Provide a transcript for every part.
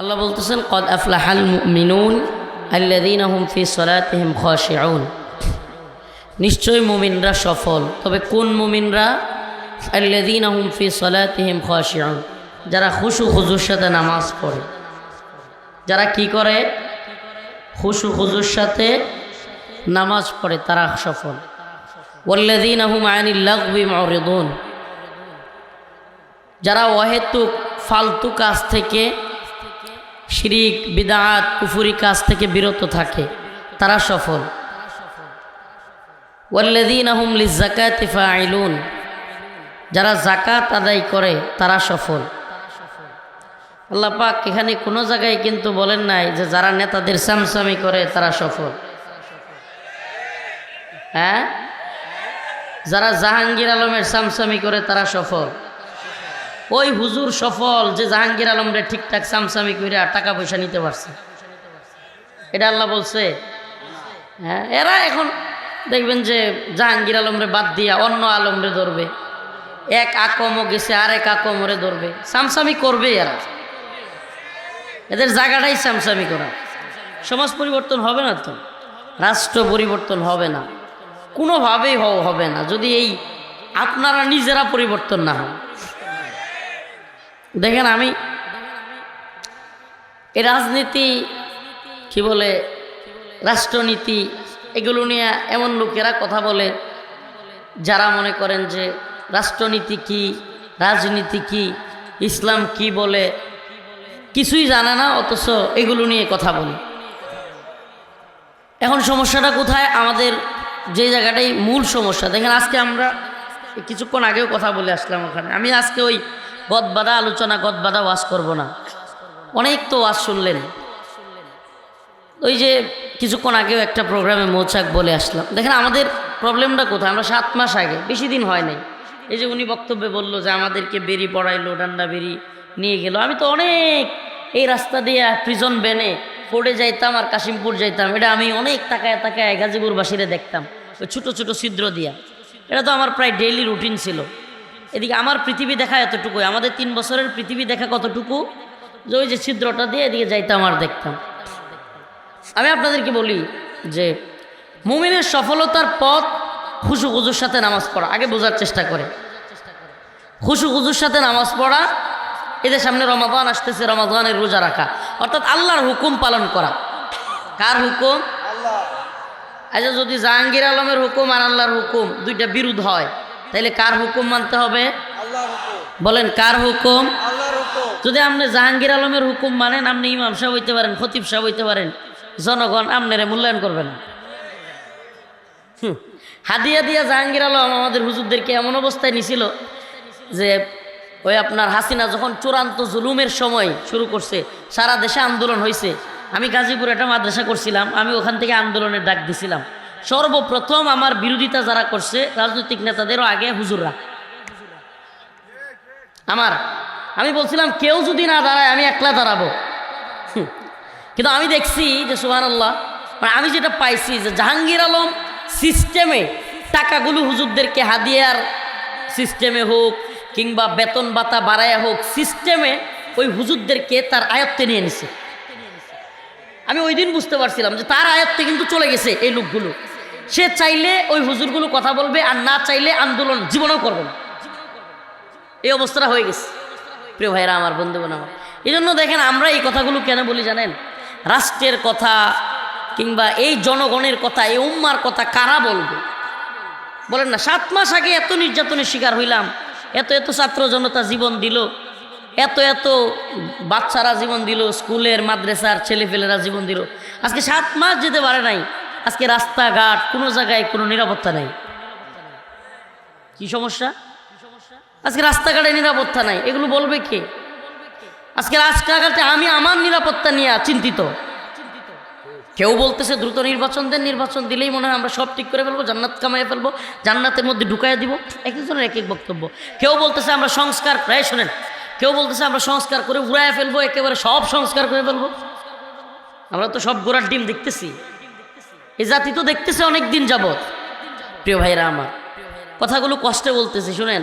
আল্লাহ বলতেছেন, কদ আফলাহাল মিনুন আল্লাদিন হুম ফি সলাতিহিম খাশিউন। নিশ্চয়ই মুমিনরা সফল, তবে কোন মুমিনরা? আল্লাদিন হুম ফি সলাতিহিম খাশিউন, যারা খুশু খুজুর সাথে নামাজ পড়ে। যারা কি করে? খুশু খুজুর সাথে নামাজ পড়ে, তারা সফল। ওয়াল্লাদিন হুম আনিল্লাগবি মরিদুন, যারা অহেতুক, ফালতু কাজ থেকে শিরিক, বিদাত, কুফুরি কাজ থেকে বিরত থাকে। তারা সফল। ওয়াল্লাদিন আহম লিজাকাত ফাইলুন যারা জাকাত আদায় করে, তারা সফল। আল্লাহ পাক এখানে কোনো জায়গায় কিন্তু বলেন নাই যে যারা নেতাদের সামসামি করে, তারা সফল। হ্যাঁ? যারা জাহাঙ্গীর আলমের সামসামি করে, তারা সফল। ওই হুজুর সফল, যে জাহাঙ্গীর আলমরে ঠিকঠাক সামসামি করে টাকা পয়সা নিতে পারছে। এটা আল্লাহ বলছে। হ্যাঁ এরা এখন দেখবেন যে জাহাঙ্গীর আলমরে বাদ দিয়া অন্য আলমরে ধরবে। এক আকমও গেছে আর এক আকমরে ধরবে। সামসামি করবে এরা। এদের জায়গাটাই সামসামি করা। সমাজ পরিবর্তন হবে না তো? রাষ্ট্র পরিবর্তন হবে না। কোনোভাবেই হবে না। যদি এই আপনারা নিজেরা পরিবর্তন না হয় দেখেন আমি এই রাজনীতি, কি বলে, রাষ্ট্রনীতি, এগুলো নিয়ে এমন লোকেরা কথা বলে যারা মনে করেন যে রাষ্ট্রনীতি কি, রাজনীতি কি, ইসলাম কি বলে, কিছুই জানে না, অথচ এগুলো নিয়ে কথা বলে। এখন সমস্যাটা কোথায়? আমাদের যে জায়গাটাই মূল সমস্যা। দেখেন আজকে আমরা কিছুক্ষণ আগেও কথা বলে আসলাম ওখানে। আমি আজকে ওই গদবাদা আলোচনা, গদবাদা ওয়াজ করব না। অনেক তো ওয়াজ শুনলেন। ওই যে কিছুক্ষণ আগেও একটা প্রোগ্রামে মৌচাক বলে আসলাম। দেখেন আমাদের প্রবলেমটা কোথায়? আমরা সাত মাস আগে, বেশি দিন হয় নাই। এই যে উনি বক্তব্যে বলল যে আমাদেরকে বেরি পড়াইলো, ডান্ডা বেরি নিয়ে গেল। আমি তো অনেক এই রাস্তা দিয়ে প্রিজন বেনে ফোর্ডে যাইতাম আর কাশিমপুর যাইতাম। এটা আমি অনেক তাকায় তাকায় গাজীপুরবাসীরা দেখতাম। ছোটো ছোটো ছিদ্র দিয়া। এটা তো আমার প্রায় ডেইলি রুটিন ছিল। এদিকে আমার পৃথিবী দেখা এতটুকুই আমাদের তিন বছরের পৃথিবী দেখা কতটুকু? যে ওই যে ছিদ্রটা দিয়ে এদিকে যাইতাম আর দেখতাম। আমি আপনাদেরকে বলি যে মুমিনের সফলতার পথ খুশু খুজুর সাথে নামাজ পড়া আগে বোঝার চেষ্টা করে। খুশু খুজুর সাথে নামাজ পড়া এদের সামনে রমাদান আসতেছে রমাদানের রোজা রাখা। অর্থাৎ আল্লাহর হুকুম পালন করা। কার হুকুম? আচ্ছা যদি জাহাঙ্গীর আলমের হুকুম আর আল্লাহর হুকুম দুইটা বিরোধ হয় তাইলে কার হুকুম মানতে হবে? বলেন কার হুকুম? যদি আপনি জাহাঙ্গীর আলমের হুকুম মানেন আপনি ইমাম সাহেব হইতে পারেন খতিব সাহেব হইতে পারেন জনগণ আপনারে মূল্যায়ন করবে না। হাদিয়া দিয়া জাহাঙ্গীর আলম আমাদের হুজুরদেরকে এমন অবস্থায় নিছিল যে ওই আপনার হাসিনা যখন চূড়ান্ত জুলুমের সময় শুরু করছে সারা দেশে আন্দোলন হয়েছে আমি গাজীপুর একটা মাদ্রাসা করছিলাম আমি ওখান থেকে আন্দোলনের ডাক দিছিলাম। সর্বপ্রথম আমার বিরোধিতা যারা করছে, রাজনৈতিক নেতাদেরও আগে হুজুররা। আমার, আমি বলছিলাম, কেউ যদি না দাঁড়ায়, আমি একলা দাঁড়াবো। কিন্তু আমি দেখছি যে সোহান আল্লাহ মানে আমি যেটা পাইছি যে, জাহাঙ্গীর আলম সিস্টেমে টাকাগুলো হুজুরদেরকে হাদিয়ার সিস্টেমে হোক, কিংবা বেতন বাতা বাড়ায়া হোক, সিস্টেমে ওই হুজুরদেরকে তার আয়ত্তে নিয়ে নিছে। আমি ওই দিন বুঝতে পারছিলাম যে, তার আয়ত্তে কিন্তু চলে গেছে এই লোকগুলো। সে চাইলে ওই হুজুরগুলো কথা বলবে, আর না চাইলে আন্দোলন জীবনেও করবে না। এই অবস্থাটা হয়ে গেছে। প্রিয় ভাইরা আমার বন্ধুগণ আমার। এই জন্য দেখেন আমরা এই কথাগুলো কেন বলি জানেন? রাষ্ট্রের কথা কিংবা এই জনগণের কথা, এই উম্মার কথা কারা বলবে? বলেন না, সাত মাস আগে এত নির্যাতনের শিকার হইলাম, এত এত ছাত্র জনতা জীবন দিল, এত এত বাচ্চারা জীবন দিল, স্কুলের, মাদ্রাসার ছেলেপেলেরা জীবন দিল। আজকে সাত মাস যেতে পারে নাই আজকে রাস্তাঘাট, কোনো জায়গায় কোনো নিরাপত্তা নাই। কি সমস্যা? আজকে রাস্তাঘাটে নিরাপত্তা নাই। এগুলো বলবে কে? আজকে রাস্তাঘাটে আমি আমার নিরাপত্তা নিয়ে চিন্তিত। কেউ বলতেছে দ্রুত নির্বাচন দেন, নির্বাচন দিলেই মনে হয় আমরা সব ঠিক করে ফেলব, জান্নাত কামাই ফেলব, জান্নাতের মধ্যে ঢুকাই দিব। এক একজনের এক এক বক্তব্য। কেউ বলতেছে আমরা সংস্কার, প্রায় শোনেন, কেউ বলতেছে আমরা সংস্কার করে উড়ায় ফেলব, একেবারে সব সংস্কার করে ফেলব। আমরা তো সব গোড়ার ডিম দেখতেছি। এই জাতি তো দেখতেছে অনেক দিন যাবৎ। প্রিয় ভাইরা আমার, কথাগুলো কষ্টে বলতেছে, শুনেন?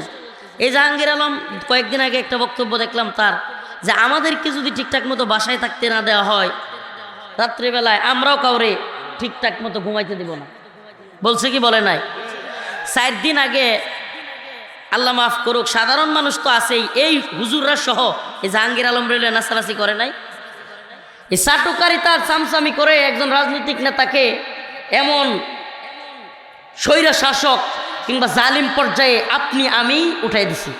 এই জাহাঙ্গীর আলম, কয়েকদিন আগে একটা বক্তব্য দেখলাম তার, যে আমাদেরকে যদি ঠিকঠাক মতো বাসায় থাকতে না দেওয়া হয়, রাত্রিবেলায় আমরাও কাউরে ঠিকঠাক মতো ঘুমাইতে দিব না। বলছে কি, বলে নাই? চার দিন আগে আল্লাহ মাফ করুক, সাধারণ মানুষ তো আছেই, এই হুজুররা সহ এই জাহাঙ্গীর আলম রেলে নাচানাচি করে নাই? এই চাটুকারি তার চামচামি করে একজন রাজনৈতিক নেতাকে এমন স্বৈরা শাসক কিংবা জালিম পর্যায়ে আপনি, আমি উঠাই দিছি।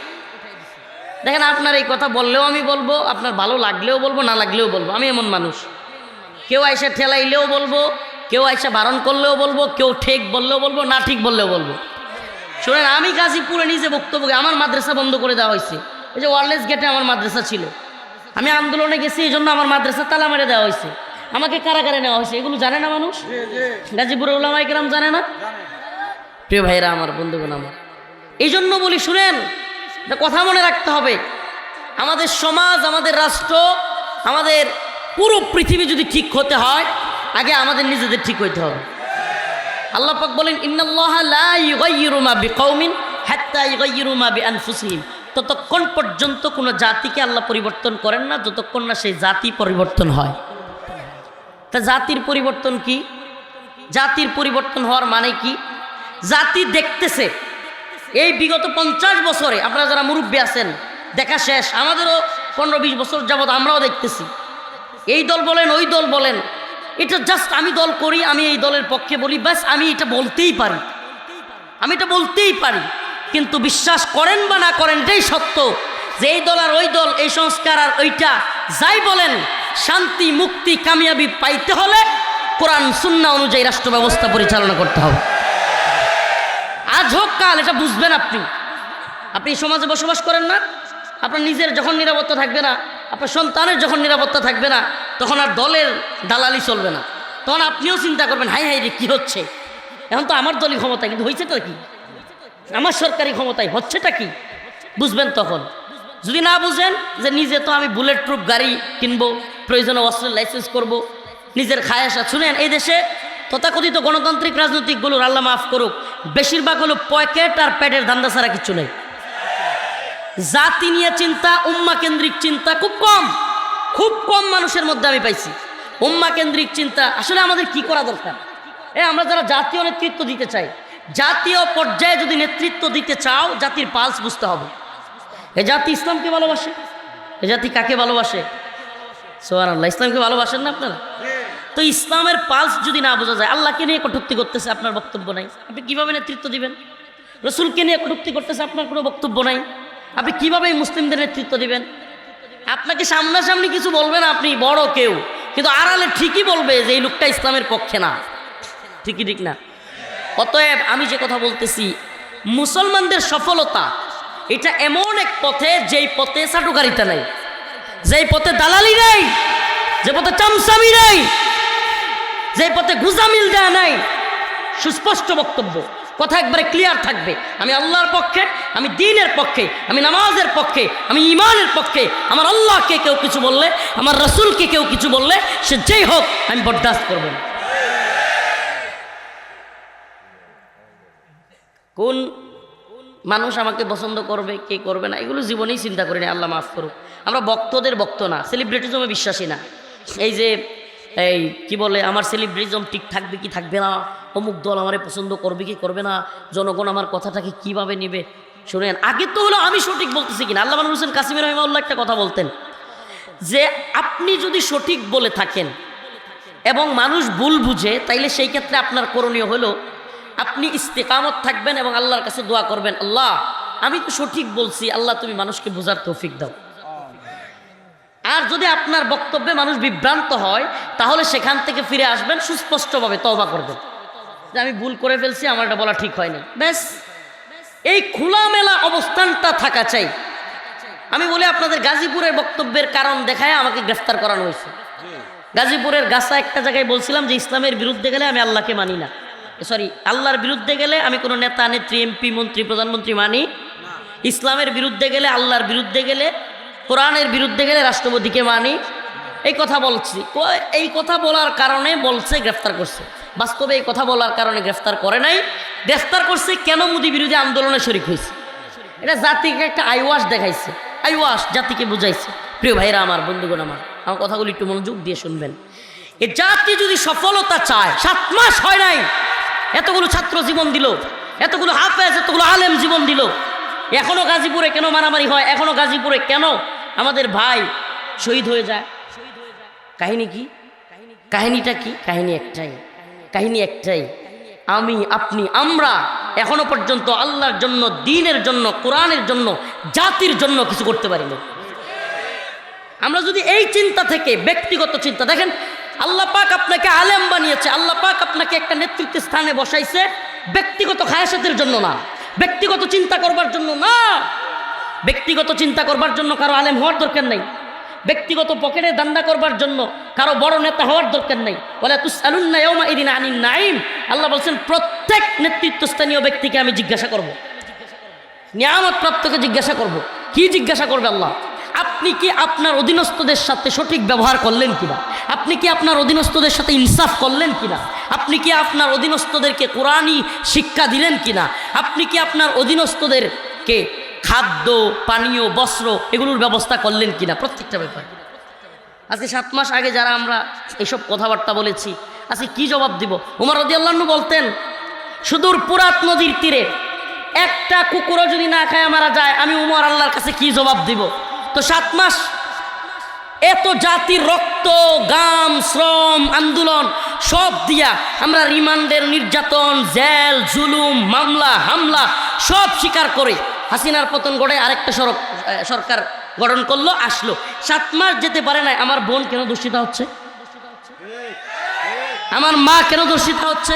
দেখেন আপনার এই কথা বললেও আমি বলব, আপনার ভালো লাগলেও বলব, না লাগলেও বলব। আমি এমন মানুষ। কেউ আইসা ঠেলাইলেও বলব, কেউ আইসা বারণ করলেও বলব, কেউ ঠিক বললেও বলব, না ঠিক বললেও বলব। শোনেন, আমি গাজীপুরে নিজে বক্তব্য আমার মাদ্রাসা বন্ধ করে দেওয়া হয়েছে। এই যে ওয়ারলেস গেটে আমার মাদ্রাসা ছিল। আমি আন্দোলনে গেছি, এই জন্য আমার মাদ্রাসা তালা মেরে দেওয়া হয়েছে। আমাকে কারাগারে নেওয়া হয়েছে এগুলো জানে না মানুষ? গাজীপুরের ওলামাই কেরাম জানে না? প্রিয় ভাইরা আমার বন্ধুগণ আমার এই জন্য বলি শুনেন কথা মনে রাখতে হবে। আমাদের সমাজ আমাদের রাষ্ট্র আমাদের পুরো পৃথিবী যদি ঠিক হতে হয় আগে আমাদের নিজেদের ঠিক হইতে হবে। আল্লাহ পাক বলেন ততক্ষণ পর্যন্ত কোনো জাতিকে আল্লাহ পরিবর্তন করেন না যতক্ষণ না সেই জাতি পরিবর্তন হয়। তা জাতির পরিবর্তন কি? জাতির পরিবর্তন হওয়ার মানে কি? জাতি দেখতেছে। এই বিগত পঞ্চাশ বছরে আপনারা যারা মুরব্বী আছেন, দেখা শেষ। আমাদেরও পনেরো বিশ বছর যাবৎ আমরাও দেখতেছি। এই দল বলেন, ওই দল বলেন, এটা জাস্ট আমি দল করি, আমি এই দলের পক্ষে বলি, ব্যাস আমি এটা বলতেই পারি। আমি এটা বলতেই পারি। কিন্তু বিশ্বাস করেন বা না করেন, এটাই সত্য যে এই দল আর ওই দল, এই সংস্কার আর ওইটা, যাই বলেন শান্তি, মুক্তি, কামিয়াবি পাইতে হলে কোরআন, সুন্না অনুযায়ী রাষ্ট্র ব্যবস্থা পরিচালনা করতে হবে। আজ হোক কাল, এটা বুঝবেন আপনি। আপনি সমাজে বসবাস করেন না। আপনার নিজের যখন নিরাপত্তা থাকবে না, আপনার সন্তানের যখন নিরাপত্তা থাকবে না, তখন আর দলের দালালি চলবে না। তখন আপনিও চিন্তা করবেন হাই হাই রে, কী হচ্ছে? এখন তো আমার দলই ক্ষমতায়, কিন্তু হয়েছেটা কি? আমার সরকারি ক্ষমতায় হচ্ছেটা কি? বুঝবেন তখন। যদি না বুঝেন যে নিজে তো আমি বুলেট প্রুফ গাড়ি কিনবো, প্রয়োজনে অস্ত্রের লাইসেন্স করব। নিজের খায়াসা শুনেন, এই দেশে তথাকথিত গণতান্ত্রিক রাজনৈতিকগুলোর আল্লাহ মাফ করুক, বেশিরভাগ হলো পকেট আর প্যাডের ধান্দা ছাড়া কিছু নেই। জাতি নিয়ে চিন্তা উম্মা কেন্দ্রিক চিন্তা খুব কম খুব কম মানুষের মধ্যে আমি পাইছি। উম্মা কেন্দ্রিক চিন্তা, আসলে আমাদের কি করা দরকার? এ, আমরা যারা জাতীয় নেতৃত্ব দিতে চাই, জাতীয় পর্যায়ে যদি নেতৃত্ব দিতে চাও, জাতির পালস বুঝতে হবে। এ জাতি ইসলামকে ভালোবাসে? এ জাতি কাকে ভালোবাসে? সোহান আল্লাহ ইসলামকে ভালোবাসেন না আপনারা? তো ইসলামের পালস যদি না বোঝা যায়, আল্লাহকে নিয়ে কটুক্তি করতেছে আপনার বক্তব্য নাই। আপনি কীভাবে নেতৃত্ব দিবেন? রসুলকে নিয়ে কটুক্তি করতেছে আপনার কোনো বক্তব্য নাই। আপনি কীভাবে মুসলিমদের নেতৃত্ব দিবেন? আপনাকে সামনাসামনি কিছু বলবে না আপনি, বড় কেউ। কিন্তু আড়ালে ঠিকই বলবে যে এই লোকটা ইসলামের পক্ষে না। ঠিকই ঠিক না? অতএব আমি যে কথা বলতেছি, মুসলমানদের সফলতা এটা এমন এক পথে, যেই পথে চাটুকারিতা নেই, যেই পথে দালালি নেই, যে পথে চামচামি নেই যে পথে গুজামিল দেয়া নাই সুস্পষ্ট বক্তব্য, কথা একবারে ক্লিয়ার থাকবে আমি আল্লাহর পক্ষে, আমি দিনের পক্ষে, আমি নামাজের পক্ষে, আমি ইমানের পক্ষে, আমার আল্লাহকে কেউ কিছু বললে, আমার রসুলকে কেউ কিছু বললে, সে যেই হোক, আমি বরদাস্ত করব। কোন মানুষ আমাকে পছন্দ করবে, কে করবে না, এগুলো জীবনেই চিন্তা করি না, আল্লাহ মাফ করুক। আমরা বক্তদের বক্ত না সেলিব্রিটিজমে বিশ্বাসী না। এই যে, এই কি বলে, আমার সেলিব্রিটিজম ঠিক থাকবে কি থাকবে না, অমুক দল আমারে পছন্দ করবে কি করবে না, জনগণ আমার কথাটাকে কীভাবে নেবে? শুনেন, আগে তো হলো আমি সঠিক বলতেছি কিনা, আল্লাহ মানুষ হোসেন কাসিমের রহিমাউল্লাহ একটা কথা বলতেন, যে আপনি যদি সঠিক বলে থাকেন এবং মানুষ ভুল বুঝে, তাইলে সেই ক্ষেত্রে আপনার করণীয় হলো আপনি ইস্তেকামত থাকবেন এবং আল্লাহর কাছে দোয়া করবেন আল্লাহ আমি তো সঠিক বলছি আল্লাহ তুমি মানুষকে বোঝার তৌফিক দাও। আর যদি আপনার বক্তব্যে মানুষ বিভ্রান্ত হয় তাহলে সেখান থেকে ফিরে আসবেন সুস্পষ্টভাবে তওবা করবেন। যে আমি ভুল করে ফেলছি আমার এটা বলা ঠিক হয়নি। ব্যাস। এই খোলামেলা অবস্থানটা থাকা চাই। আমি বলি আপনাদের গাজীপুরের বক্তব্যের কারণ দেখায় আমাকে গ্রেফতার করানো হয়েছে। গাজীপুরের গাছা একটা জায়গায় বলছিলাম যে ইসলামের বিরুদ্ধে গেলে আমি আল্লাহকে মানি না। সরি, আল্লাহর বিরুদ্ধে গেলে আমি কোনো নেতা, নেত্রী, এমপি, মন্ত্রী, প্রধানমন্ত্রী মানি। ইসলামের বিরুদ্ধে গেলে, আল্লাহর বিরুদ্ধে গেলে, কোরআনের বিরুদ্ধে গেলে রাষ্ট্রপতিকে মানি। এই কথা বলছি। এই কথা বলার কারণে বলছে, গ্রেফতার করছে। বাস্তবে এই কথা বলার কারণে গ্রেফতার করে নাই। গ্রেফতার করছে কেন মোদী বিরোধী আন্দোলনে শরিক হয়েছে? এটা জাতিকে একটা আইওয়াস দেখাইছে। আইওয়াস জাতিকে বুঝাইছে। প্রিয় ভাইরা আমার, বন্ধুগণ আমার আমার কথাগুলি একটু মনোযোগ দিয়ে শুনবেন। এ জাতি যদি সফলতা চায়, সাত মাস হয় নাই এতগুলো ছাত্র জীবন দিল, এতগুলো হাফেজ, এতগুলো আলেম জীবন দিল। এখনও গাজীপুরে কেন মারামারি হয়? এখনও গাজীপুরে কেন আমাদের ভাই শহীদ হয়ে যায়? কাহিনী কি? কাহিনীটা কি? কাহিনী একটাই। কাহিনী একটাই। আমি, আপনি, আমরা এখনও পর্যন্ত আল্লাহর জন্য, দিনের জন্য, কোরআনের জন্য, জাতির জন্য কিছু করতে পারিনি। আমরা যদি এই চিন্তা থেকে ব্যক্তিগত চিন্তা, দেখেন আল্লাহ পাক আপনাকে আলেম বানিয়েছে, আল্লাহ পাক আপনাকে একটা নেতৃত্বের স্থানে বসাইছে, ব্যক্তিগত খায়াসাতের জন্য না, ব্যক্তিগত চিন্তা করবার জন্য না ব্যক্তিগত চিন্তা করবার জন্য কারও আলেম হওয়ার দরকার নেই, ব্যক্তিগত পকেটে দান্দা করবার জন্য কারও বড় নেতা হওয়ার দরকার নেই বলে আনিন নাইম আল্লাহ বলছেন, প্রত্যেক নেতৃত্বস্থানীয় ব্যক্তিকে আমি জিজ্ঞাসা করব। নিয়ামত প্রাপ্তকে জিজ্ঞাসা করব। কি জিজ্ঞাসা করবে আল্লাহ আপনি কি আপনার অধীনস্থদের সাথে সঠিক ব্যবহার করলেন কিনা? আপনি কি আপনার অধীনস্থদের সাথে ইনসাফ করলেন কিনা? আপনি কি আপনার অধীনস্থদেরকে কোরআনই শিক্ষা দিলেন কিনা? আপনি কি আপনার অধীনস্থদেরকে খাদ্য, পানীয়, বস্ত্র এগুলোর ব্যবস্থা করলেন কিনা? প্রত্যেকটা ব্যাপার। আজকে সাত মাস আগে যারা আমরা এসব কথাবার্তা বলেছি, আজকে কি জবাব দিব? উমর রদি আল্লাহ বলতেন, সুদূর পুরাত নদীর তীরে একটা কুকুরও যদি না খায় মারা যায়, আমি উমর আল্লাহর কাছে কি জবাব দিব? তো সাত মাস এত জাতির রক্ত, গাম, শ্রম, আন্দোলন সব দিয়া আমরা রিমান্ডের নির্যাতন, জেল, জুলুম, মামলা, হামলা সব স্বীকার করে হাসিনার পতন গড়ে আরেকটা সড়ক সরকার গঠন করল, আসলো। সাত মাস যেতে পারে না আমার বোন কেন দূষিত হচ্ছে? আমার মা কেন দূষিত হচ্ছে?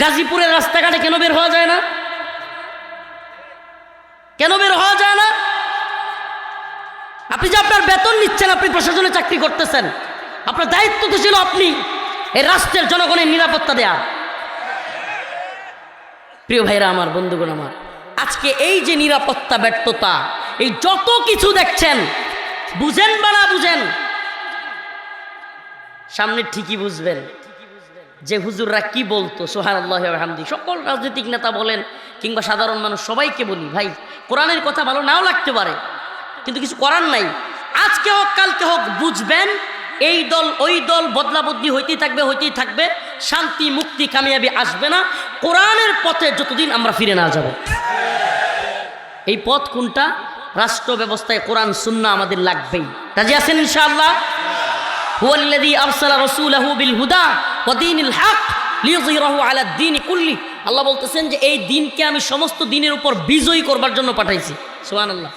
গাজীপুরের রাস্তাঘাটে কেন বের হওয়া যায় না কেন বের হওয়া যায় না আপনি যে আপনার বেতন নিচ্ছেন, আপনি প্রশাসনে চাকরি করতেছেন। আপনার দায়িত্ব তো ছিল আপনি এই রাষ্ট্রের জনগণের নিরাপত্তা দেয়া। প্রিয় ভাইরা আমার, বন্ধুগণ আমার, আজকে এই যে নিরাপত্তা, ব্যর্থতা, এই যত কিছু দেখছেন, বুঝেন বা না বুঝেন, সামনে ঠিকই বুঝবেন যে হুজুররা কি বলতো সোহান আল্লাহ হামদি সকল রাজনৈতিক নেতা বলেন কিংবা সাধারণ মানুষ সবাইকে বলি, ভাই, কোরআনের কথা ভালো নাও লাগতে পারে। কিন্তু কিছু করার নাই। আজকে হোক, কালকে হোক, বুঝবেন, এই দল, ওই দল বদলা বদলি হইতেই থাকবে হইতেই থাকবে, শান্তি, মুক্তি, কামিয়াবি আসবে না। কোরআনের পথে যতদিন আমরা ফিরে না যাব। এই পথ কোনটা? রাষ্ট্র ব্যবস্থায় কোরআন, সুন্না আমাদের লাগবেই। রাজি আছেন ইনশাআল্লাহ? হুয়াল্লাযী আরসালা রাসূলাহু বিল হুদা ওয়া দীনিল হক লিইয়ুযহিরাহু আলা দ্বীনি কুল্লি। আল্লাহ বলতেছেন যে, এই দিনকে আমি সমস্ত দিনের উপর বিজয়ী করবার জন্য পাঠাইছি। সুবহানাল্লাহ।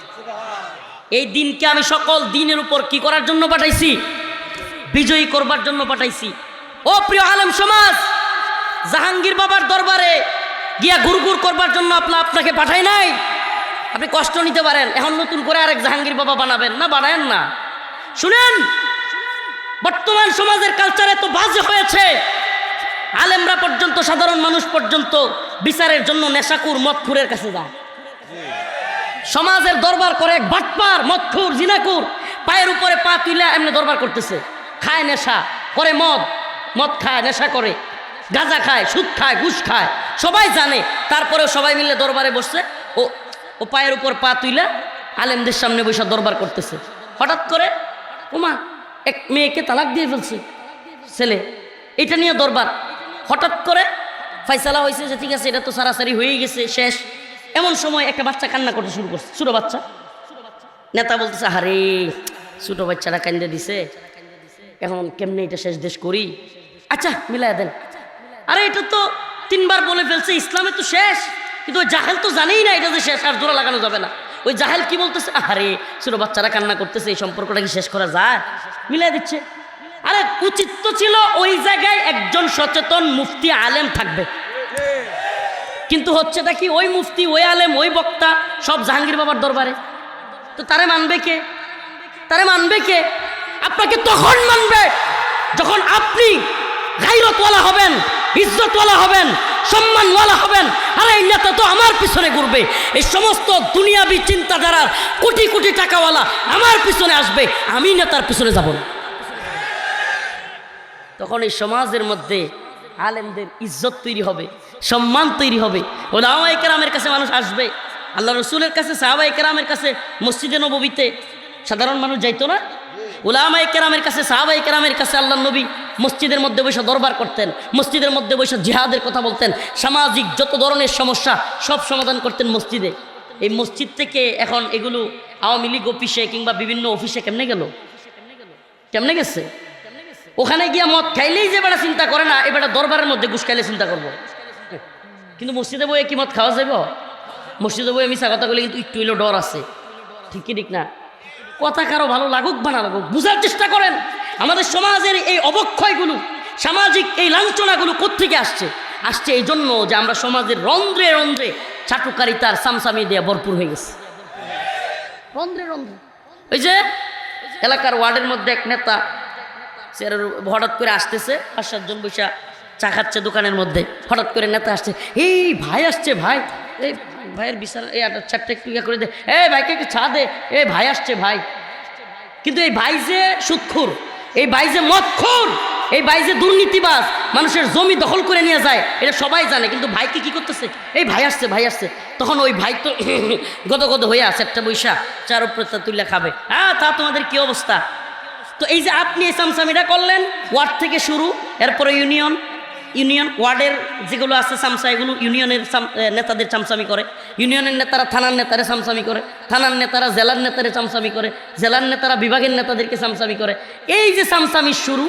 এই দিনকে আমি সকল দিনের উপর কি করার জন্য পাঠাইছি? বিজয়ী করবার জন্য পাঠাইছি। ও প্রিয় আলম সমাজ, জাহাঙ্গীর বাবার দরবারে গিয়া গুরগুর করবার জন্য আপনার আপনাকে পাঠাই নাই? আপনি কষ্ট নিতে পারেন। এখন নতুন করে আরেক জাহাঙ্গীর বাবা বানাবেন না, বানায়েন না। শুনেন, বর্তমান সমাজের কালচার এত বাজে হয়েছে। আলেমরা পর্যন্ত, সাধারণ মানুষ পর্যন্ত বিচারের জন্য নেশাকুর মদখুরের কাছে যায়। সমাজের দরবার করে এক বাটপার মদখুর জিনাকুর, পায়ের উপরে পা তুলে এমনি দরবার করতেছে। খায় নেশা, করে মদ মদ খায়, নেশা করে। গাঁজা খায়, সুদ খায়, ঘুষ খায়, সবাই জানে। তারপরেও সবাই মিলে দরবারে বসছে। ও ও পায়ের উপর পা তুইলা আলেমদের সামনে বসে দরবার করতেছে। হঠাৎ করে ওমা এক মেয়েকে তালাক দিয়ে ফেলছে। ছেলে, এটা নিয়ে দরবার। হঠাৎ করে ফাইসালা হয়েছে যে, ঠিক আছে, এটা তো সারাসারি হয়েই গেছে, শেষ। এমন সময় একটা বাচ্চা কান্না করতে শুরু করছে, ছোটো বাচ্চা। নেতা বলতেছে, আরে, ছোটো বাচ্চারা কান্দে দিছে। এখন কেমনে এটা শেষ দেশ করি? আচ্ছা মিলাই দেন। আরে, এটা তো তিনবার বলে ফেলছে, ইসলামে তো শেষ। কিন্তু ওই জাহেল তো জানেই না এটা যে শেষ, আর জোড়া লাগানো যাবে না। ওই জাহেল কি বলতেছে? আরে, ছোটো বাচ্চারা কান্না করতেছে, এই সম্পর্কটা কি শেষ করা যায়? মিলাই দিচ্ছে। আরে, উচিত তো ছিল ওই জায়গায় একজন সচেতন মুফতি আলেম থাকবে। কিন্তু হচ্ছেটা কি ওই মুফতি, ওই আলেম, ওই বক্তা সব জাহাঙ্গীর বাবার দরবারে। তো তারে মানবে কে? তারে মানবে কে? আপনাকে তখন মানবে যখন আপনি গাইরতওয়ালা হবেন, ইজ্জতওয়ালা হবেন, সম্মানওয়ালা হবেন। আরে এই নেতা তো আমার পিছনে ঘুরবে। এই সমস্ত দুনিয়াবি চিন্তাধারার কোটি কোটি টাকাওয়ালা আমার পিছনে আসবে। আমি নেতার পিছনে যাব না। তখন এই সমাজের মধ্যে আলেমদের ইজ্জত তৈরি হবে। সম্মান তৈরি হবে। ওলামাই কেরামের কাছে মানুষ আসবে। আল্লাহ রসুলের কাছে সাহাবাই কেরামের কাছে, মসজিদে নবীতে সাধারণ মানুষ যাইতো না? উলামাই কেরামের কাছে সাহাবাই কেরামের কাছে আল্লাহ নবী মসজিদের মধ্যে বসে দরবার করতেন, মসজিদের মধ্যে বসে জিহাদের কথা বলতেন। সামাজিক যত ধরনের সমস্যা, সব সমাধান করতেন মসজিদে। এই মসজিদ থেকে এখন এগুলো আওয়ামী লীগ অফিসে কিংবা বিভিন্ন অফিসে কেমনে গেল? কেমনে গেছে? ওখানে গিয়ে মদ খাইলেই যে বেটা চিন্তা করে না এবারে দরবারের মধ্যে ঘুষ খাইলে চিন্তা করব। কিন্তু মসজিদে বইয়ে কি মদ খাওয়া যাব মসজিদে বইয়ে মিশা কথা বলে কিন্তু একটু হইলেও ডর আছে। ঠিক কি ঠিক না? কথা কারও ভালো লাগুক বা না লাগুক বুঝার চেষ্টা করেন। আমাদের সমাজের এই অবক্ষয়গুলো সামাজিক এই লাঞ্ছনাগুলো কোত্থেকে আসছে? আসছে এই জন্য যে আমরা সমাজের রন্ধ্রে রন্ধ্রে চাটুকারিতার সামসামি দিয়ে ভরপুর হয়ে গেছে। রন্ধ্রে রন্ধ্রে। ওই যে এলাকার ওয়ার্ডের মধ্যে এক নেতা সে হঠাৎ করে আসতেছে পাঁচ সাতজন বৈশা চা খাচ্ছে দোকানের মধ্যে। হঠাৎ করে নেতা আসছে, এই ভাই আসছে ভাই। এই ভাইয়ের বিশাল, এই একটা চারটে একটু করে দে। এই ভাইকে একটু ছা দে। এই ভাই আসছে ভাই। কিন্তু এই ভাই যে সুৎখুর, এই ভাই যে মদখোর এই ভাই যে দুর্নীতিবাস মানুষের জমি দখল করে নিয়ে যায়, এটা সবাই জানে। কিন্তু ভাইকে কি করতেছে? এই ভাই আসছে ভাই আসছে। তখন ওই ভাই তো গদ গদ হয়ে আছে একটা বৈশা, চার উপরে তুলে খাবে। হ্যাঁ তা তোমাদের কি অবস্থা? তো এই যে আপনি এই সামসামিটা করলেন ওয়ার্ড থেকে শুরু, এরপরে ইউনিয়ন ইউনিয়ন ওয়ার্ডের যেগুলো আছে সামসা এগুলো ইউনিয়নের নেতাদের চামচামি করে। ইউনিয়নের নেতারা থানার নেতারে চামচামি করে, থানার নেতারা জেলার নেতারে চামচামি করে, জেলার নেতারা বিভাগের নেতাদেরকে চামচামি করে। এই যে চামচামি শুরু,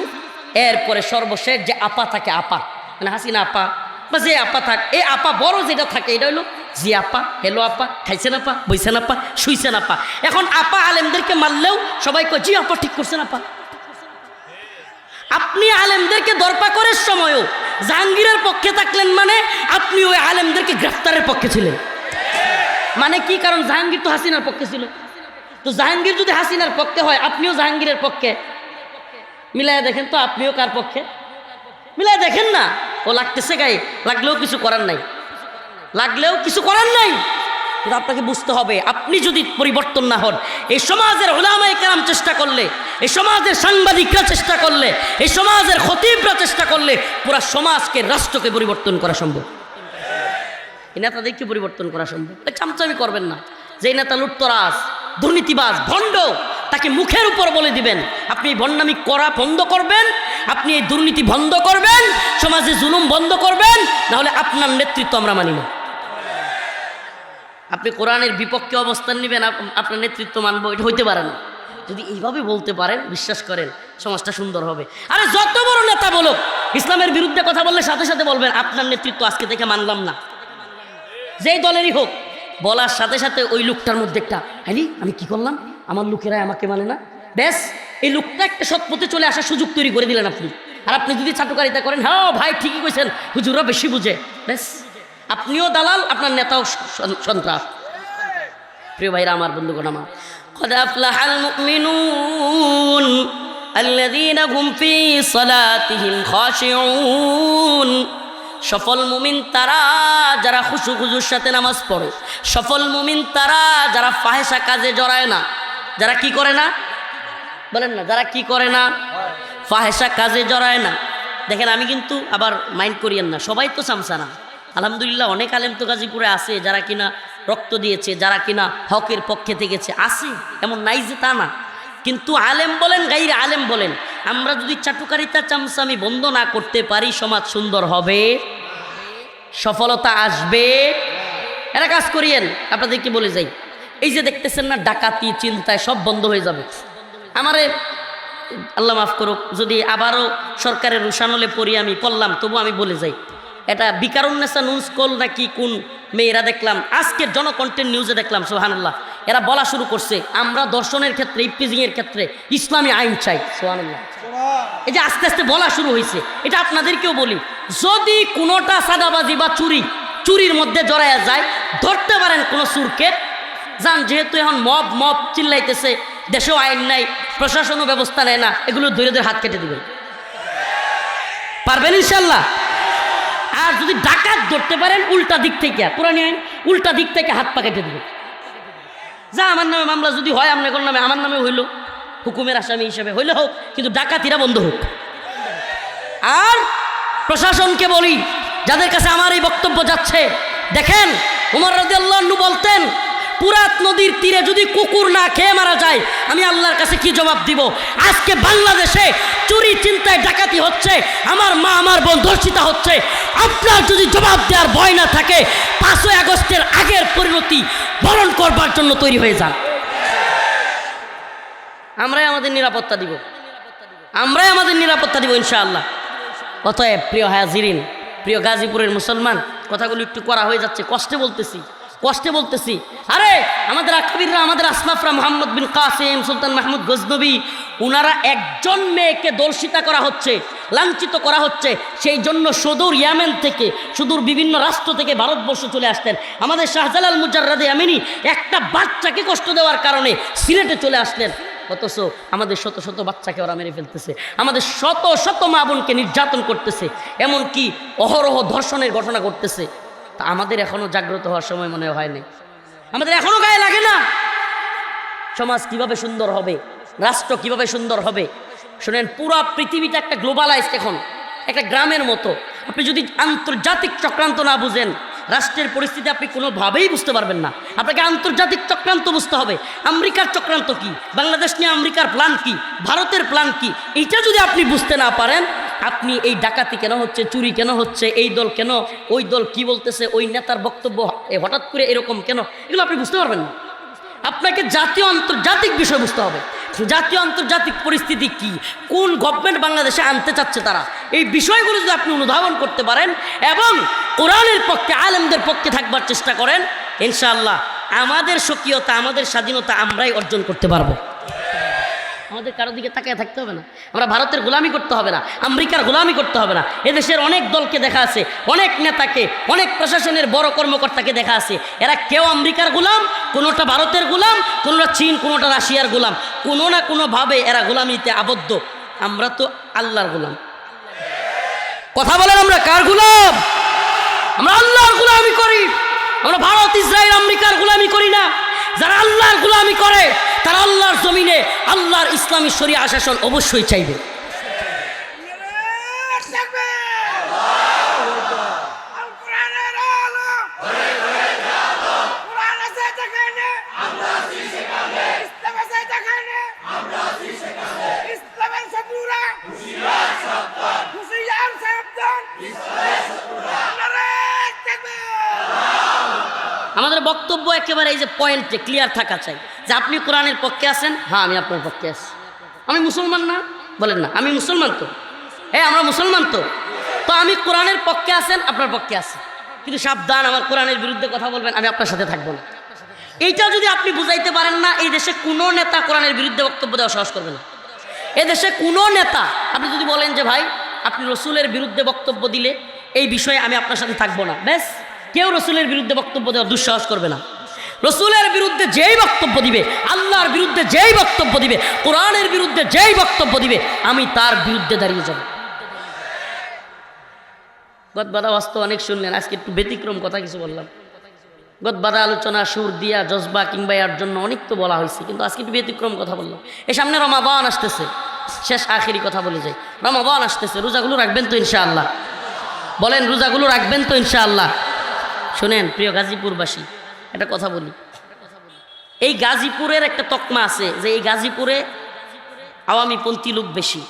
এরপরে সর্বশেষ যে আপা থাকে, আপা। মানে হাসিনা আপা, বা যে আপা থাক, এই আপা বড় যেটা থাকে, এটা হলো জি আপা হেলো আপা, খাইছেন আপা, বইছেন আপা, শুইছেন আপা। এখন আপা আলেমদেরকে মারলেও সবাই কয়, জি আপা, ঠিক করছেন আপা। আপনি আলেমদেরকে দরপাকরের সময়ও জাহাঙ্গীরের পক্ষে থাকলেন মানে আপনি ওই আলেমদেরকে গ্রেফতারের পক্ষে ছিলেন। মানে কি কারণ জাহাঙ্গীর তো হাসিনার পক্ষে ছিল? তো জাহাঙ্গীর যদি হাসিনার পক্ষে হয়, আপনিও জাহাঙ্গীরের পক্ষে। মিলাই দেখেন তো আপনিও কার পক্ষে? মিলাই দেখেন না। ও লাগতেছে গায়ে। লাগলেও কিছু করার নাই। লাগলেও কিছু করার নাই। কিন্তু আপনাকে বুঝতে হবে, আপনি যদি পরিবর্তন না হন, এই সমাজের ওলামাই কালাম চেষ্টা করলে, এই সমাজের সাংবাদিকরা চেষ্টা করলে, এই সমাজের খতিবরা চেষ্টা করলে পুরা সমাজকে, রাষ্ট্রকে পরিবর্তন করা সম্ভব। এই নেতাদেরকে পরিবর্তন করা সম্ভব। এটা চামচামি করবেন না। যে নেতা লুটতরাজ, দুর্নীতিবাজ, ভণ্ড, তাকে মুখের উপর বলে দিবেন, আপনি ভণ্ডামি করা বন্ধ করবেন, আপনি এই দুর্নীতি বন্ধ করবেন, সমাজে জুলুম বন্ধ করবেন, নাহলে আপনার নেতৃত্ব আমরা মানি না। আপনি কোরআনের বিপক্ষে অবস্থান নেবেন আপনার নেতৃত্ব মানবো, এটা হইতে পারে না। যদি এইভাবে বলতে পারেন, বিশ্বাস করেন, সমাজটা সুন্দর হবে। আরে যত বড় নেতা বলো ইসলামের বিরুদ্ধে কথা বললে সাথে সাথে বলবেন, আপনার নেতৃত্ব আজকে থেকে মানলাম না। যেই দলেরই হোক, বলার সাথে সাথে ওই লোকটার মধ্যে একটা আরে আমি কি করলাম? আমার লোকেরাই আমাকে মানে না? ব্যাস, এই লোকটা একটা সৎ পথে চলে আসার সুযোগ তৈরি করে দিলেন আপনি। আর আপনি যদি ছাটুকারিতা করেন হ্যাঁ ভাই, ঠিকই কইছেন হুজুরা বেশি বুঝে। ব্যাস। আপনিও দালাল আপনার নেতাও সন- সন্ত্রাস প্রিয় ভাইরা আমার বন্ধুগণ আমার قد أفلح المؤمنون الذين هم في صلاتهم خاشعون সফল মুমিন তারা যারা খুশু খুজুর সাথে নামাজ পড়ে সফল মুমিন তারা যারা ফাহেসা কাজে জড়ায় না যারা কি করে না বলেন না যারা কি করে না ফাহেসা কাজে জড়ায় না দেখেন আমি কিন্তু আবার মাইন্ড করিয়েন না সবাই তো চামচা না আলহামদুলিল্লাহ, অনেক আলেম তো গাজীপুরে আছে, যারা কিনা রক্ত দিয়েছে, যারা কিনা হকের পক্ষে থেকেছে, আছে, এমন নাই যে তা না। কিন্তু আলেম বলেন, গাইরে আলেম বলেন, আমরা যদি চাটুকারিতা চামচামি বন্ধ না করতে পারি, সমাজ সুন্দর হবে। সফলতা আসবে। এরা কাজ করিয়েন, আপনাদেরকে বলে যাই। এই যে দেখতেছেন না, ডাকাতি, চিন্তায় সব বন্ধ হয়ে যাবে। আমারে আল্লাহ মাফ করুক, যদি আবারও সরকারের রুশানলে পড়ি আমি, পড়লাম, তবু আমি বলে যাই। এটা বিকারুন্নেসা নুন স্কল নাকি কোন মেয়েরা দেখলাম? আজকের জনকণ্ঠের নিউজে দেখলাম সোহানুল্লাহ এরা বলা শুরু করছে, আমরা দর্শনের ক্ষেত্রে ইপিজিংয়ের ক্ষেত্রে ইসলামী আইন চাই সোহানুল্লাহ এই যে আস্তে আস্তে বলা শুরু হয়েছে এটা আপনাদেরকেও বলি, যদি কোনোটা সাদাবাজি বা চুরি, চুরির মধ্যে জড়াইয়া যায়, ধরতে পারেন কোনো সুরকে। যান, যেহেতু এখন মব মব চিল্লাইতেছে, দেশেও আইন নাই, প্রশাসনও ব্যবস্থা নেয় না, এগুলো ধরে ধরে হাত কেটে দিবেন পারবেন ইনশাল্লাহ? আর যদি ডাকাত ধরতে পারেন, উল্টা দিক থেকে, পুরানি আইন, উল্টা দিক থেকে হাত পা কেটে দেবে যা আমার নামে মামলা যদি হয়, আপনার নামে, আমার নামে হইল, হুকুমের আসামি হিসেবে হইলে হোক, কিন্তু ডাকাতিরা বন্ধ হোক। আর প্রশাসনকে বলি, যাদের কাছে আমার এই বক্তব্য যাচ্ছে, দেখেন, উমর রাজিয়াল্লাহু বলতেন পুরাত নদীর তীরে যদি কুকুর না খেয়ে মারা যায়, আমি আল্লাহর কাছে কি জবাব দিব? আজকে বাংলাদেশে চুরি চিন্তায় ডাকাতি হচ্ছে, আমার মা, আমার বোন ধর্ষিতা হচ্ছে। আপনার যদি জবাব দেওয়ার ভয় না থাকে, পাঁচই আগস্টের আগের পরিণতি বরণ করবার জন্য তৈরি হয়ে যান। আমরাই আমাদের নিরাপত্তা দিব। আমরাই আমাদের নিরাপত্তা দিব, ইনশাআল্লাহ। অতএব প্রিয় হাজিরিন, প্রিয় গাজীপুরের মুসলমান, কথাগুলো একটু করা হয়ে যাচ্ছে, কষ্টে বলতেছি। কষ্টে বলতেছি, আরে আমাদের আকাবিররা, আমাদের আসমাফরা মোহাম্মদ বিন কাসিম, সুলতান মাহমুদ গজনবী, উনারা একজন মেয়েকে দর্শিতা করা হচ্ছে, লাঞ্ছিত করা হচ্ছে, সেই জন্য সুদূর ইয়ামেন থেকে, সুদূর বিভিন্ন রাষ্ট্র থেকে ভারতবর্ষ চলে আসতেন। আমাদের শাহজালাল মুজাররাদে আমিনী একটা বাচ্চাকে কষ্ট দেওয়ার কারণে সিলেটে চলে আসলেন। অথচ আমাদের শত শত বাচ্চাকে ওরা মেরে ফেলতেছে। আমাদের শত শত মা বোনকে নির্যাতন করতেছে। এমনকি অহরহ ধর্ষণের ঘটনা ঘটতেছে। তা আমাদের এখনও জাগ্রত হওয়ার সময় মনে হয়নি। আমাদের এখনও গায়ে লাগে না। সমাজ কীভাবে সুন্দর হবে? রাষ্ট্র কীভাবে সুন্দর হবে? শুনেন, পুরো পৃথিবীটা একটা গ্লোবালাইজড এখন, একটা গ্রামের মতো। আপনি যদি আন্তর্জাতিক চক্রান্ত না বুঝেন, রাষ্ট্রের পরিস্থিতি আপনি কোনোভাবেই বুঝতে পারবেন না। আপনাকে আন্তর্জাতিক চক্রান্ত বুঝতে হবে। আমেরিকার চক্রান্ত কি? বাংলাদেশ নিয়ে আমেরিকার প্ল্যান কি? ভারতের প্ল্যান কি? এইটা যদি আপনি বুঝতে না পারেন আপনি এই ডাকাতি কেন হচ্ছে, চুরি কেন হচ্ছে, এই দল কেন, ওই দল কি বলতেছে, ওই নেতার বক্তব্য হঠাৎ করে এরকম কেন, এগুলো আপনি বুঝতে পারবেন না। আপনাকে জাতীয় আন্তর্জাতিক বিষয় বুঝতে হবে। জাতীয় আন্তর্জাতিক পরিস্থিতি কি? কোন গভর্নমেন্ট বাংলাদেশে আনতে চাচ্ছে তারা? এই বিষয়গুলো যদি আপনি অনুধাবন করতে পারেন এবং কোরআনের পক্ষে, আলেমদের পক্ষে থাকবার চেষ্টা করেন, ইনশাআল্লাহ আমাদের স্বকীয়তা, আমাদের স্বাধীনতা আমরাই অর্জন করতে পারব। আমাদের কারও দিকে তাকিয়ে থাকতে হবে না। আমরা ভারতের গোলামি করতে হবে না, আমেরিকার গোলামি করতে হবে না। এদেশের অনেক দলকে দেখা আছে, অনেক নেতাকে, অনেক প্রশাসনের বড় কর্মকর্তাকে দেখা আছে। এরা কেউ আমেরিকার গোলাম, কোনোটা ভারতের গোলাম, কোনোটা চীন, কোনোটা রাশিয়ার গোলাম। কোনো না কোনোভাবে এরা গোলামিতে আবদ্ধ। আমরা তো আল্লাহর গোলাম। কথা বলেন আমরা কার গোলাম? আমরা আল্লাহর গোলামি করি। আমরা ভারত, ইসরায়েল, আমেরিকার গোলামি করি না। যারা আল্লাহর গোলামি করে তারা আল্লাহর জমিনে আল্লাহর ইসলামী শরিয়া শাসন অবশ্যই চাইবে। আমাদের বক্তব্য একেবারে এই যে পয়েন্টে ক্লিয়ার থাকা চাই। যে আপনি কোরআনের পক্ষে আছেন? হ্যাঁ আমি আপনার পক্ষে আছি। আমি মুসলমান না? বলেন না, আমি মুসলমান তো? হ্যাঁ আমরা মুসলমান তো? তো আমি কোরআনের পক্ষে আছেন, আপনার পক্ষে আছি। কিন্তু সাবধান, আমার কোরআনের বিরুদ্ধে কথা বলবেন, আমি আপনার সাথে থাকব না। এইটা যদি আপনি বুঝাইতে পারেন না, এই দেশে কোনো নেতা কোরআনের বিরুদ্ধে বক্তব্য দেওয়া সাহস করবে না। এদেশে কোনো নেতা, আপনি যদি বলেন যে, ভাই, আপনি রসুলের বিরুদ্ধে বক্তব্য দিলে এই বিষয়ে আমি আপনার সাথে থাকব না। ব্যাস। কেউ রসুলের বিরুদ্ধে বক্তব্য দেওয়ার দুঃসাহস করবে না। রসুলের বিরুদ্ধে যেই বক্তব্য দিবে, আল্লাহর বিরুদ্ধে যেই বক্তব্য দিবে, কোরআনের বিরুদ্ধে যেই বক্তব্য দিবে, আমি তার বিরুদ্ধে দাঁড়িয়ে যাব। গদবাদা বাস্তব অনেক শুনলেন, আজকে একটু ব্যতিক্রম কথা কিছু বললাম। গদবাদা আলোচনা, সুর দিয়া, জজবা কিংবা এর জন্য অনেক তো বলা হয়েছে, কিন্তু আজকে একটু ব্যতিক্রম কথা বললাম। এ সামনে রমাবান আসতেছে, শেষ আখেরি কথা বলে যাই। রমাবান আসতেছে, রোজাগুলো রাখবেন তো ইনশাআল্লাহ। বলেন, রোজাগুলো রাখবেন তো ইনশাআল্লাহ। শোনেন, প্রিয় গাজীপুরবাসী, একটা কথা বলি। এই গাজীপুরের একটা তকমা আছে যে এই গাজীপুরে আওয়ামী পন্থী লোক বেশি।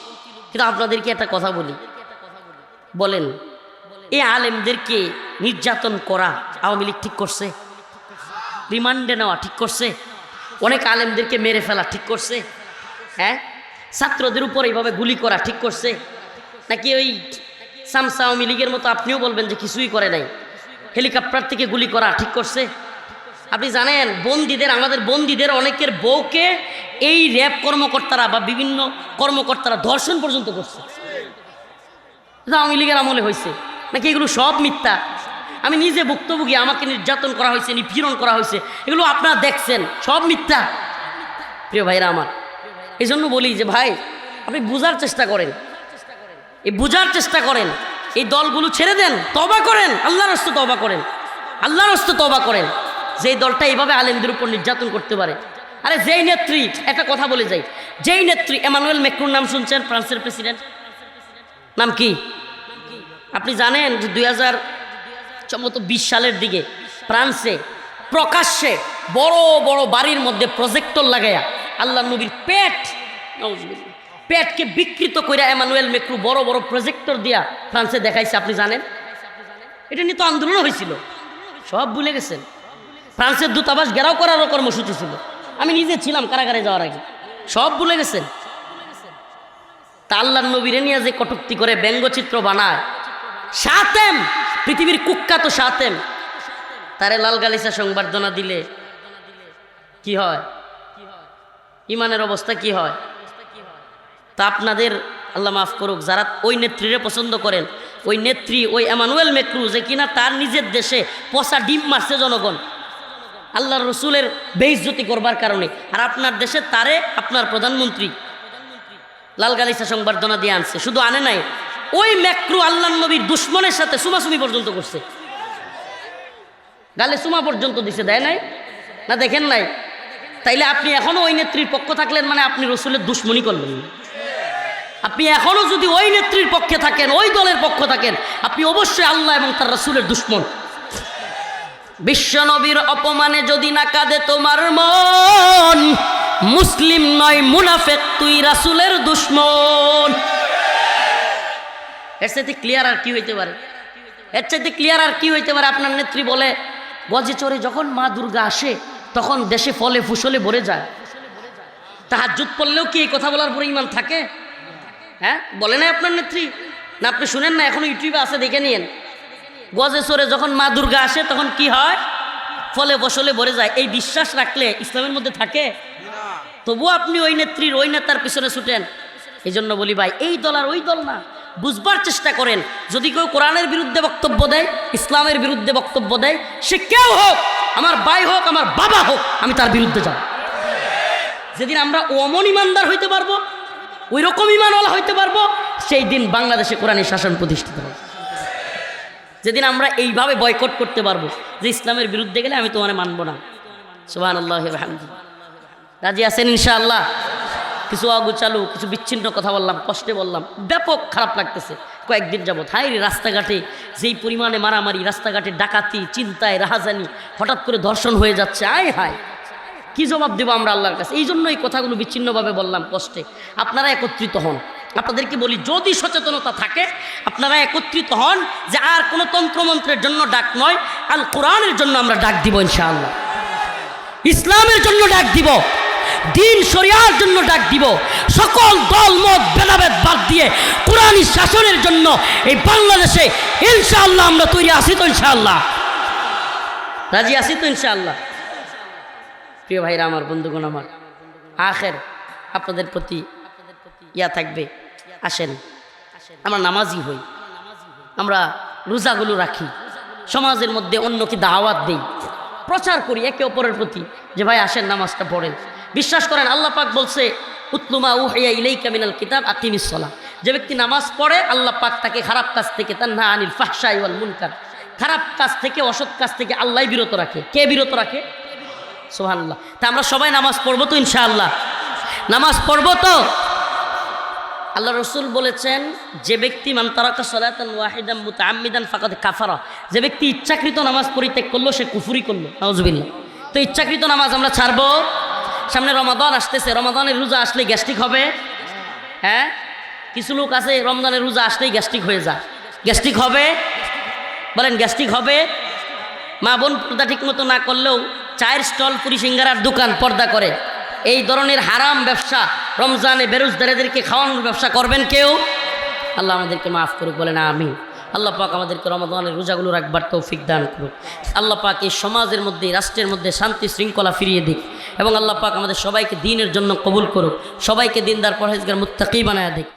কিন্তু আপনাদেরকে একটা কথা বলি। বলেন, এই আলেমদেরকে নির্যাতন করা আওয়ামী লীগ ঠিক করছে? রিমান্ডে নেওয়া ঠিক করছে? অনেক আলেমদেরকে মেরে ফেলা ঠিক করছে? হ্যাঁ? ছাত্রদের উপর এইভাবে গুলি করা ঠিক করছে? নাকি ওই সামসা আওয়ামী লীগের মতো আপনিও বলবেন যে কিছুই করে নাই? হেলিকপ্টার থেকে গুলি করা ঠিক করছে। আপনি জানেন, বন্দীদের, আমাদের বন্দীদের অনেকের বউকে এই র্যাব কর্মকর্তারা বা বিভিন্ন কর্মকর্তারা ধর্ষণ পর্যন্ত করছে। আওয়ামী লীগের আমলে হয়েছে। নাকি এগুলো সব মিথ্যা? আমি নিজে ভুক্তভোগী, আমাকে নির্যাতন করা হয়েছে, নিপীড়ন করা হয়েছে। এগুলো আপনারা দেখছেন, সব মিথ্যা। প্রিয় ভাইরা আমার এই জন্য বলি যে ভাই, আপনি বোঝার চেষ্টা করেন। এই বোঝার চেষ্টা করেন। এই দলগুলো ছেড়ে দেন তবা করেন, আল্লাহর হস্তে তবা করেন। আল্লাহর হস্তে তবা করেন। যেই দলটা এইভাবে আলেমদের উপর নির্যাতন করতে পারে। আরে যেই নেত্রী, একটা কথা বলে যাই। যেই নেত্রী, এমানুয়েল মেক্রুর নাম শুনছেন, ফ্রান্সের প্রেসিডেন্ট? নাম কি? আপনি জানেন যে দুই হাজার সম্ভবত বিশ সালের দিকে ফ্রান্সে প্রকাশ্যে বড় বড় বাড়ির মধ্যে প্রজেক্টর লাগাইয়া আল্লাহ নবীর পেট পেটকে বিকৃত করে এমানুয়েল মেক্রু বড় বড় প্রজেক্টর দিয়া ফ্রান্সে দেখাইছে, আপনি জানেন? এটা নিয়ে তো আন্দোলন হয়েছিল। সব ভুলে গেছেন। ফ্রান্সের দূতাবাস ঘেরাও করারও কর্মসূচি ছিল। আমি নিজে ছিলাম কারাগারে যাওয়ার আগে। সব ভুলে গেছেন? তা আল্লাহর নবীরে নিয়ে যে কটুক্তি করে ব্যঙ্গচিত্র বানায়। সাতেম! পৃথিবীর কুখ্যাত সাতেম। তারে লাল গালিসা সংবর্ধনা দিলে কি হয়? ইমানের অবস্থা কি হয়? তা আপনাদের আল্লাহ মাফ করুক, যারা ওই নেত্রীরে পছন্দ করেন, ওই নেত্রী, ওই এমানুয়েল মেক্রু, যে কিনা তার নিজের দেশে পচা ডিম মারছে জনগণ আল্লাহ রসুলের বেইজ্জতি করবার কারণে। আর আপনার দেশে তারে আপনার প্রধানমন্ত্রী লাল গালিসা সংবর্ধনা দিয়ে আনছে, শুধু আনে নাই, ওই ম্যাক্রু আল্লাহ নবীর দুশ্মনের সাথে সুমাসুমি পর্যন্ত করছে। গালে সুমা পর্যন্ত দিছে, দেয় নাই? না দেখেন নাই? তাইলে আপনি এখনও ওই নেত্রীর পক্ষ থাকলেন মানে আপনি রসুলের দুশ্মনী করলেন। আপনি এখনও যদি ওই নেত্রীর পক্ষে থাকেন, ওই দলের পক্ষ থাকেন, আপনি অবশ্যই আল্লাহ এবং তার রসুলের দুশ্মন। বিশ্বনবীর অপমানে যদি না কাঁদে তোমার মন, মুসলিম নয়, মুনাফেক, তুই রাসুলের দুশ্মন। এর সাথে ক্লিয়ার আর কি হইতে পারে? এর চাইতে ক্লিয়ার আর কি হইতে পারে? আপনার নেত্রী বলে, গজে চড়ে যখন মা দুর্গা আসে, তখন দেশে ফলে, ফুসলে ভরে যায়। তাহার জুত পড়লেও কি এই কথা বলার পরে ইমান থাকে? হ্যাঁ? বলে না আপনার নেত্রী? না, আপনি শুনেন না, এখন ইউটিউবে আছে, দেখে নিয়েন। গজে চড়ে যখন মা দুর্গা আসে, তখন কি হয়? ফলে ফসলে ভরে যায়। এই বিশ্বাস রাখলে ইসলামের মধ্যে থাকে? তবুও আপনি ওই নেত্রীর, ওই নেতার পিছনে ছুটেন। এই জন্য বলি ভাই, এই দল আর ওই দল না। বুঝবার চেষ্টা করেন। যদি কেউ কোরআনের বিরুদ্ধে বক্তব্য দেয়, ইসলামের বিরুদ্ধে বক্তব্য দেয়, সে কেউ হোক, আমার ভাই হোক, আমার বাবা হোক, আমি তার বিরুদ্ধে যাব। যেদিন আমরা অমন ইমানদার হইতে পারব ওই রকম ইমানওয়ালা হইতে পারব, সেই দিন বাংলাদেশে কোরআনের শাসন প্রতিষ্ঠিত হবে। যেদিন আমরা এইভাবে বয়কট করতে পারব, যে ইসলামের বিরুদ্ধে গেলে আমি তোমার মানবো না। সুবাহ আল্লাহ রাজি আছেন ইনশাআল্লাহ? কিছু অগুচালু, কিছু বিচ্ছিন্ন কথা বললাম, কষ্টে বললাম, ব্যাপক খারাপ লাগতেছে। কয়েকদিন যাবৎ হাই রে রাস্তাঘাটে, যেই পরিমাণে মারামারি, রাস্তাঘাটে ডাকাতি, চিন্তায়, রাহাজানি, হঠাৎ করে ধর্ষণ হয়ে যাচ্ছে, আয় হায়। কি জবাব দেবো আমরা আল্লাহর কাছে? এই জন্য এই কথাগুলো বিচ্ছিন্নভাবে বললাম কষ্টে। আপনারা একত্রিত হন। আপনাদেরকে বলি, যদি সচেতনতা থাকে, আপনারা একত্রিত হন যে আর কোনো তন্ত্রমন্ত্রের জন্য ডাক নয়, আল কোরআনের জন্য আমরা ডাক দিব ইনশাআল্লাহ। ইসলামের জন্য ডাক দিব, দিন শরিয়ার জন্য ডাক দিব, সকল দল, মত, ভেদাভেদ বাদ দিয়ে কোরআনী শাসনের জন্য এই বাংলাদেশে ইনশাআল্লাহ আমরা তৈরি আছি তো ইনশাআল্লাহ। রাজি আছি তো ইনশাআল্লাহ? প্রিয় ভাইরা, আমার বন্ধুগণ, আমার আখের আপনাদের প্রতি ইয়া থাকবে, আসেন। আমরা নামাজি হই, আমরা রোজাগুলো রাখি, সমাজের মধ্যে অন্যকে দাওয়াত দেই, প্রচার করি একে অপরের প্রতি, যে ভাই আসেন, নামাজটা পড়েন। বিশ্বাস করেন, আল্লাহ পাক বলছে, উতলুমা উহাইয়া ইলাই কামিনাল কিতাব আকিমিসলা যে ব্যক্তি নামাজ পড়ে, আল্লাহ পাক তাকে খারাপ কাজ থেকে তার না আনিল ফাহসাই মুনকার, খারাপ কাজ থেকে, অসৎ কাজ থেকে আল্লাহ বিরত রাখে। কে বিরত রাখে? সোহান্লাহ তা আমরা সবাই নামাজ পড়ব তো ইনশাআল্লাহ। নামাজ পড়ব তো? আল্লাহ রসুল বলেছেন, যে ব্যক্তি মান তারাকা সলাতান ওয়াহিদান মুতাআম্মিদান ফাকাদ কাফারা। যে ব্যক্তি ইচ্ছাকৃত নামাজ পরিত্যাগ করল, সে কুফুরি করল। নাউজুবিল্লাহ। তো ইচ্ছাকৃত নামাজ আমরা ছাড়বো? সামনে রমাদান আসতেছে, রমাদানের রোজা আসলে গ্যাস্ট্রিক হবে? হ্যাঁ? কিছু লোক আছে, রমজানের রোজা আসলেই গ্যাস্ট্রিক হয়ে যায়। গ্যাস্ট্রিক হবে? বলেন, গ্যাস্ট্রিক হবে? মা বোন পর্দা ঠিক মতো না করলেও চায়ের স্টল পুরি সিঙ্গারার দোকান পর্দা করে। এই ধরনের হারাম ব্যবসা রমজানে বেরোজদারেদেরকে খাওয়ানোর ব্যবসা করবেন কেউ? আল্লাহ আমাদেরকে মাফ করুক বলে না আমি আল্লাহ পাক আমাদেরকে রমাদানের রোজাগুলো রাখবার তৌফিক দান করুক। আল্লাহ পাক এই সমাজের মধ্যে, রাষ্ট্রের মধ্যে শান্তি শৃঙ্খলা ফিরিয়ে দিক এবং আল্লাহ পাক আমাদের সবাইকে দিনের জন্য কবুল করুক। সবাইকে দিনদার পরহেজগার মুত্তাকি বানায় দিক।